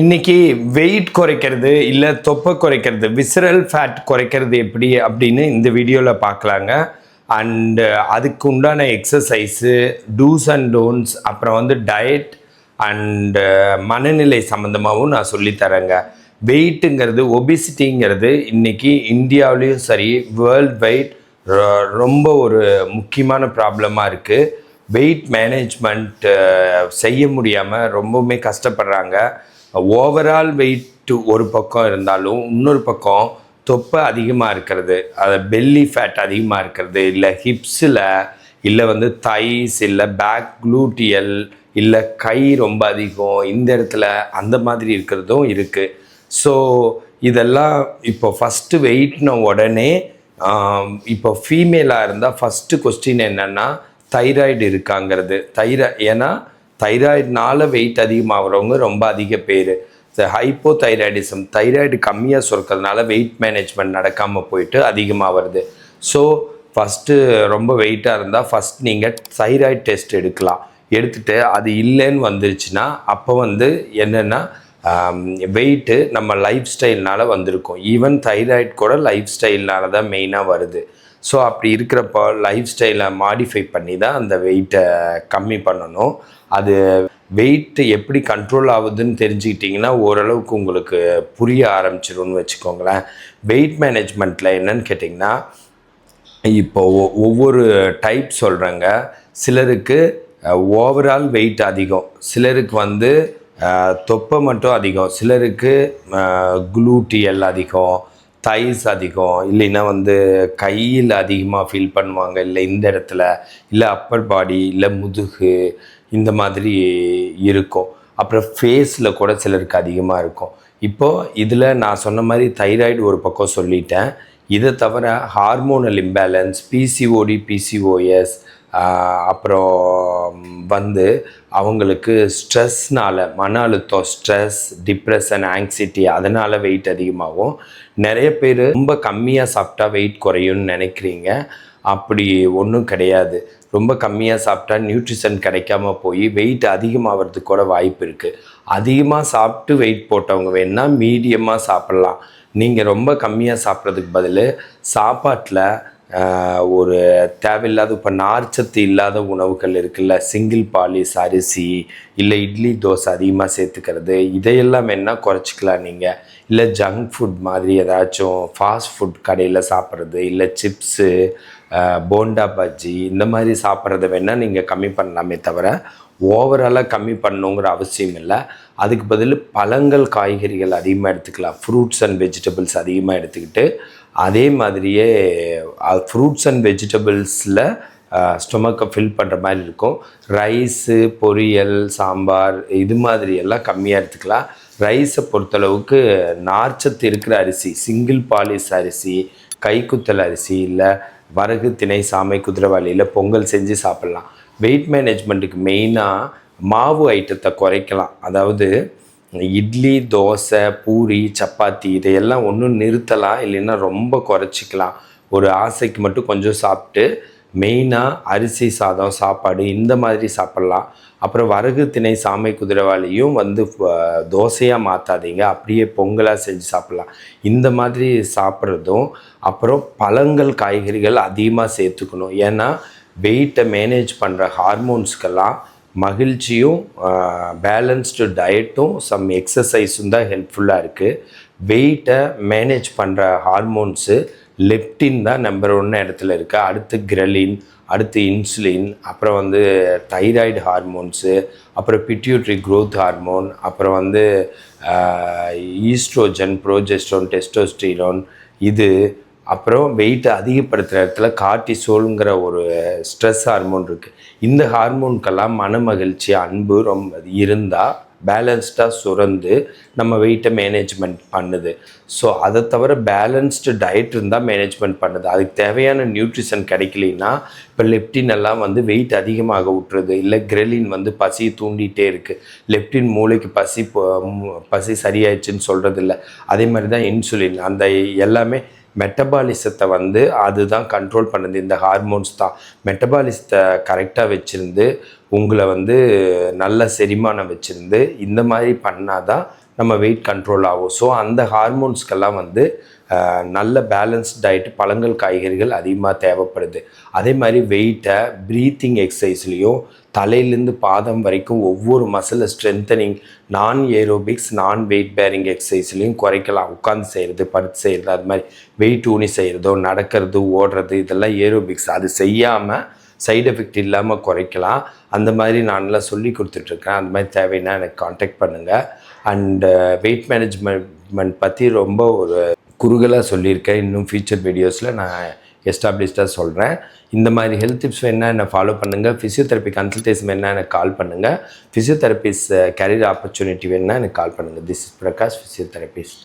இன்னைக்கு வெயிட் குறைக்கிறது இல்லை தொப்பை குறைக்கிறது விசரல் ஃபேட் குறைக்கிறது எப்படி அப்படின்னு இந்த வீடியோவில் பார்க்கலாங்க. அண்டு uh, அதுக்கு உண்டான எக்ஸசைஸு டூஸ் அண்ட் டோன்ஸ் அப்புறம் வந்து டயட் அண்டு uh, மனநிலை சம்மந்தமாகவும் நான் சொல்லித்தரேங்க வெயிட்டுங்கிறது ஒபிசிட்டிங்கிறது இன்றைக்கி இந்தியாவிலையும் சரி வேர்ல்ட் வைட் ரொம்ப ஒரு முக்கியமான ப்ராப்ளமாக இருக்குது வெயிட் மேனேஜ்மெண்ட் செய்ய முடியாமல் ரொம்பவுமே கஷ்டப்படுறாங்க. ஓவரால் வெயிட் ஒரு பக்கம் இருந்தாலும் இன்னொரு பக்கம் தொப்பை அதிகமாக இருக்கிறது. அது பெல்லி ஃபேட் அதிகமாக இருக்கிறது. இல்லை ஹிப்ஸில் இல்லை வந்து தைஸ் இல்லை பேக் குளூட்டியல் இல்லை கை ரொம்ப அதிகம். இந்த இடத்துல அந்த மாதிரி இருக்கிறதும் இருக்குது ஸோ இதெல்லாம் இப்போ ஃபஸ்ட்டு வெயிட்ன உடனே இப்போ ஃபீமேலாக இருந்தால் ஃபஸ்ட்டு கொஸ்டின் என்னென்னா தைராய்டு இருக்காங்கிறது. தைரா ஏன்னா தைராய்டுனால வெயிட் அதிகமாகிறவங்க ரொம்ப அதிக பேர். ஹைப்போ தைராய்டிசம் தைராய்டு கம்மியாக சுரக்கிறதுனால வெயிட் மேனேஜ்மெண்ட் நடக்காமல் போயிட்டு அதிகமாக வருது. ஸோ ஃபஸ்ட்டு ரொம்ப வெயிட்டாக இருந்தால் ஃபஸ்ட் நீங்கள் தைராய்டு டெஸ்ட் எடுக்கலாம். எடுத்துகிட்டு அது இல்லைன்னு வந்துருச்சுன்னா அப்போ வந்து என்னென்னா வெயிட்டு நம்ம லைஃப் ஸ்டைல்னால் வந்திருக்கும். ஈவன் தைராய்டு கூட லைஃப் ஸ்டைல்னால தான் மெயினாக வருது. ஸோ அப்படி இருக்கிறப்போ லைஃப் ஸ்டைலை மாடிஃபை பண்ணி தான் அந்த வெயிட்டை கம்மி பண்ணணும். அது வெயிட் எப்படி கண்ட்ரோல் ஆகுதுன்னு தெரிஞ்சுக்கிட்டிங்கன்னா ஓரளவுக்கு உங்களுக்கு புரிய ஆரம்பிச்சிரும்னு வச்சுக்கோங்களேன். வெயிட் மேனேஜ்மெண்ட்டில் என்னன்னு கேட்டிங்கன்னா இப்போ ஒவ்வொரு டைப் சொல்கிறேங்க சிலருக்கு ஓவரால் வெயிட் அதிகம். சிலருக்கு வந்து தொப்பை மட்டும் அதிகம். சிலருக்கு குளூட்டியல் அதிகம். தைஸ் அதிகம் இல்லைன்னா வந்து கையில் அதிகமாக ஃபீல் பண்ணுவாங்க இல்லை இந்த இடத்துல இல்லை அப்பர் பாடி இல்லை முதுகு இந்த மாதிரி இருக்கும். அப்புறம் ஃபேஸில் கூட சிலருக்கு அதிகமாக இருக்கும். இப்போது இதில் நான் சொன்ன மாதிரி தைராய்டு ஒரு பக்கம் சொல்லிட்டேன். இதை தவிர ஹார்மோனல் இம்பேலன்ஸ் பிசிஓடி பிசிஓஎஸ் அப்புறம் வந்து அவங்களுக்கு ஸ்ட்ரெஸ்னால் மன அழுத்தம் ஸ்ட்ரெஸ் டிப்ரெஷன் ஆங்ஸைட்டி அதனால் வெயிட் அதிகமாகும். நிறைய பேர் ரொம்ப கம்மியாக சாப்பிட்டா வெயிட் குறையும்னு நினைக்கிறீங்க. அப்படி ஒன்றும் கிடையாது. ரொம்ப கம்மியாக சாப்பிட்டா நியூட்ரிஷன் கிடைக்காம போய் வெயிட் அதிகமாகிறதுக்கு கூட வாய்ப்பு இருக்குது அதிகமாக சாப்பிட்டு வெயிட் போட்டவங்க வேணால் மீடியமாக சாப்பிட்லாம். நீங்கள் ரொம்ப கம்மியாக சாப்பிட்றதுக்கு பதில் சாப்பாட்டில் ஒரு தேவையில்லாத இப்போ நார்ச்சத்து இல்லாத உணவுகள் இருக்குல்ல? சிங்கிள் பாலிஸ் அரிசி இல்லை இட்லி தோசை அதிகமாக சேர்த்துக்கிறது. இதையெல்லாம் வேணால் குறைச்சிக்கலாம் நீங்கள் இல்லை ஜங்க் ஃபுட் மாதிரி ஏதாச்சும் ஃபாஸ்ட் ஃபுட் கடையில் சாப்பிட்றது இல்லை சிப்ஸு போண்டா பஜ்ஜி இந்த மாதிரி சாப்பிட்றத வேணால் நீங்கள் கம்மி பண்ணலாமே தவிர ஓவராலாக கம்மி பண்ணணுங்கிற அவசியம் இல்லை. அதுக்கு பதில் பழங்கள் காய்கறிகள் அதிகமாக எடுத்துக்கலாம். ஃப்ரூட்ஸ் அண்ட் வெஜிடபிள்ஸ் அதிகமாக எடுத்துக்கிட்டு அதே மாதிரியே ஃப்ரூட்ஸ் அண்ட் வெஜிடபிள்ஸில் ஸ்டொமக்கை ஃபில் பண்ணுற மாதிரி இருக்கும். ரைஸு பொரியல் சாம்பார் இது மாதிரி எல்லாம் கம்மியாக எடுத்துக்கலாம். ரைஸை பொறுத்தளவுக்கு நார்ச்சத்து இருக்கிற அரிசி சிங்கிள் பாலிஸ் அரிசி கைக்குத்தல் அரிசி இல்லை வரகு திணை சாமை குதிரைவாளியில் பொங்கல் செஞ்சு சாப்பிட்லாம். வெயிட் மேனேஜ்மெண்ட்டுக்கு மெயினாக மாவு ஐட்டத்தை குறைக்கலாம். அதாவது இட்லி தோசை பூரி சப்பாத்தி இதையெல்லாம் ஒன்றும் நிறுத்தலாம். இல்லைன்னா ரொம்ப குறைச்சிக்கலாம். ஒரு ஆசைக்கு மட்டும் கொஞ்சம் சாப்பிட்டு மெயினாக அரிசி சாதம் சாப்பாடு இந்த மாதிரி சாப்பிட்லாம். அப்புறம் வரகு திணை சாமை குதிரைவாளியும் வந்து தோசையாக மாற்றாதீங்க அப்படியே பொங்கலாக செஞ்சு சாப்பிட்லாம். இந்த மாதிரி சாப்பிட்றதும் அப்புறம் பழங்கள் காய்கறிகள் அதிகமாக சேர்த்துக்கணும். ஏன்னா வெயிட்டை மேனேஜ் பண்ணுற ஹார்மோன்ஸ்க்கெல்லாம் மகிழ்ச்சியும் பேலன்ஸ்டு டயட்டும் சம் எக்ஸசைஸும் தான் ஹெல்ப்ஃபுல்லாக இருக்குது வெயிட்டை மேனேஜ் பண்ணுற ஹார்மோன்ஸு லெப்டின் தான் நம்பர் ஒன்று இடத்துல இருக்குது அடுத்து கிரலின் அடுத்து இன்சுலின் அப்புறம் வந்து தைராய்டு ஹார்மோன்ஸு அப்புறம் பிட்யூட்ரி க்ரோத் ஹார்மோன் அப்புறம் வந்து ஈஸ்ட்ரோஜன் ப்ரோஜெஸ்ட்ரோன் டெஸ்டோஸ்டீரோன் இது அப்புறம் வெயிட்டை அதிகப்படுத்துகிற இடத்துல கார்டிசோலுங்கிற ஒரு ஸ்ட்ரெஸ் ஹார்மோன் இருக்குது இந்த ஹார்மோனுக்கெல்லாம் மன மகிழ்ச்சி அன்பு ரொம்ப இருந்தால் பேலன்ஸ்டாக சுரந்து நம்ம வெயிட்டை மேனேஜ்மெண்ட் பண்ணுது. ஸோ அதை தவிர பேலன்ஸ்டு டயட் இருந்தால் மேனேஜ்மெண்ட் பண்ணுது. அதுக்கு தேவையான நியூட்ரிஷன் கிடைக்கலனா இப்போ லெப்டின் எல்லாம் வந்து வெயிட் அதிகமாக விட்டுறது இல்லை கிரெலின் வந்து பசியை தூண்டிகிட்டே இருக்குது லெப்டின் மூளைக்கு பசி பசி சரியாயிடுச்சுன்னு சொல்கிறது இல்லை அதே மாதிரி தான் இன்சுலின் அந்த எல்லாமே மெட்டபாலிசத்தை வந்து அதுதான் கண்ட்ரோல் பண்ணுது. இந்த ஹார்மோன்ஸ் தான். மெட்டபாலிசத்தை கரெக்டாக வச்சுருந்து உங்களை வந்து நல்ல செரிமானம் வச்சுருந்து இந்த மாதிரி பண்ணாதான் நம்ம வெயிட் கண்ட்ரோல் ஆகும். ஸோ அந்த ஹார்மோன்ஸ்க்கெல்லாம் வந்து நல்ல பேலன்ஸ் டயட் பழங்கள் காய்கறிகள் அதிகமாக தேவைப்படுது. அதே மாதிரி வெயிட்டை ப்ரீத்திங் எக்ஸசைஸ்லேயும் தலையிலேருந்து பாதம் வரைக்கும் ஒவ்வொரு மசிலை ஸ்ட்ரென்தனிங் நான் ஏரோபிக்ஸ் நான் வெயிட் பேரிங் எக்ஸசைஸ்லையும் குறைக்கலாம். உட்காந்து செய்கிறது படுத்து செய்கிறது அது மாதிரி வெயிட் ஊனி செய்கிறதோ நடக்கிறது ஓடுறது இதெல்லாம் ஏரோபிக்ஸ் அது செய்யாமல் சைடு எஃபெக்ட் இல்லாமல் குறைக்கலாம். அந்த மாதிரி நான்லாம் சொல்லி கொடுத்துட்ருக்கேன். அந்த மாதிரி தேவைன்னா எனக்கு காண்டாக்ட் பண்ணுங்கள் அண்டு வெயிட் மேனேஜ்மெண்ட் பற்றி ரொம்ப ஒரு குறுகலாக சொல்லியிருக்கேன். இன்னும் ஃபியூச்சர் வீடியோஸில் நான் எஸ்டாப்ளிஷ்டாக சொல்கிறேன் இந்த மாதிரி ஹெல்த் டிப்ஸ் வேணா என்னை ஃபாலோ பண்ணுங்கள் ஃபிசியோதெரப்பி கன்சல்டேஷன் வேணா எனக்கு கால் பண்ணுங்கள் ஃபிசியோதெரபிஸ் கேரியர் ஆப்பர்ச்சுனிட்டி வேணா எனக்கு கால் பண்ணுங்கள் திஸ் இஸ் பிரகாஷ் ஃபிசியோதெரப்பிஸ்ட்